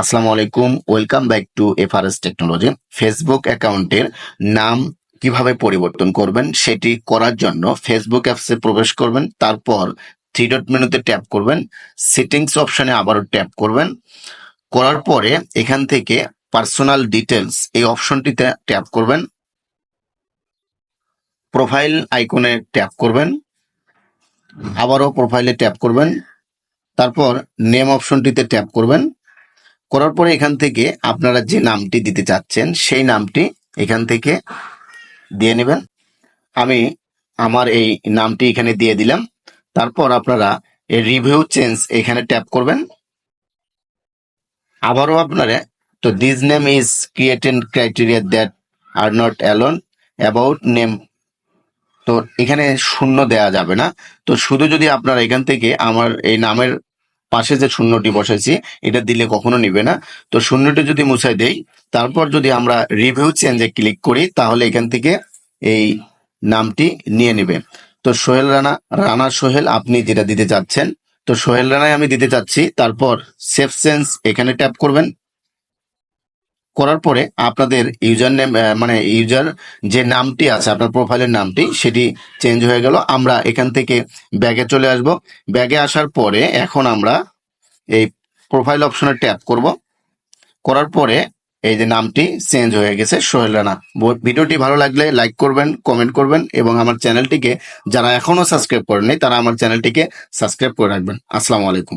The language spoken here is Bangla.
আসসালামু আলাইকুম, welcome back to FRS technology. Facebook অ্যাকাউন্টের নাম কীভাবে পরিবর্তন করবেন সেটি করার জন্য ফেসবুক অ্যাপসে প্রবেশ করবেন, তারপর থ্রি ডট মেনুতে ট্যাপ করবেন সেটিংস অপশনে আবারও ট্যাপ করবেন। করার পরে এখান থেকে পার্সোনাল ডিটেলস এই অপশনটিতে ট্যাপ করবেন। প্রোফাইল আইকনে ট্যাপ করবেন। আবারও প্রোফাইলে ট্যাপ করবেন। তারপর নেম অপশনটিতে ট্যাপ করবেন। করার পরে এখান থেকে আপনারা যে নামটি দিতে চাচ্ছেন, সেই নামটি এখান থেকে দিয়ে নেবেন। আমি আমার এই নামটি এখানে দিয়ে দিলাম। তারপর আপনারা রিভিউ চেঞ্জ এখানে ট্যাপ করবেন। আবারও আপনারা, তো this name is created criteria that are not alone about name তো এখানে শূন্য দেয়া যাবে না। তো শুধু যদি আপনারা এখান থেকে আমার এই নামের পাশে যে শূন্যটি বসেছি এটা দিলে কখনো নিবে না। তো শূন্যটি যদি মুছাই দেই, তারপর যদি আমরা রিভিউ চেঞ্জে ক্লিক করি, তাহলে এখান থেকে এই নামটি নিয়ে নিবে। তো সোহেল রানা রানা সোহেল, আপনি যেটা দিতে চাচ্ছেন, তো সোহেল রানায় আমি দিতে চাচ্ছি, তারপর সেফ সেন্স এখানে ট্যাপ করবেন। করার পরে আপনাদের ইউজার নেম মানে ইউজার যে নামটি আছে, আপনার প্রোফাইলের নামটি, সেটি চেঞ্জ হয়ে গেল। আমরা এখান থেকে ব্যাগে চলে আসব। ব্যাগে আসার পরে এখন আমরা এই প্রোফাইল অপশনে ট্যাপ করব। করার পরে এই যে নামটি চেঞ্জ হয়ে গেছে, সোহেল রানা। ভিডিওটি ভালো লাগলে লাইক করবেন কমেন্ট করবেন, এবং আমার চ্যানেলটিকে যারা এখনও সাবস্ক্রাইব করেননি, তারা আমার চ্যানেলটিকে সাবস্ক্রাইব করে রাখবেন। আসসালামু আলাইকুম।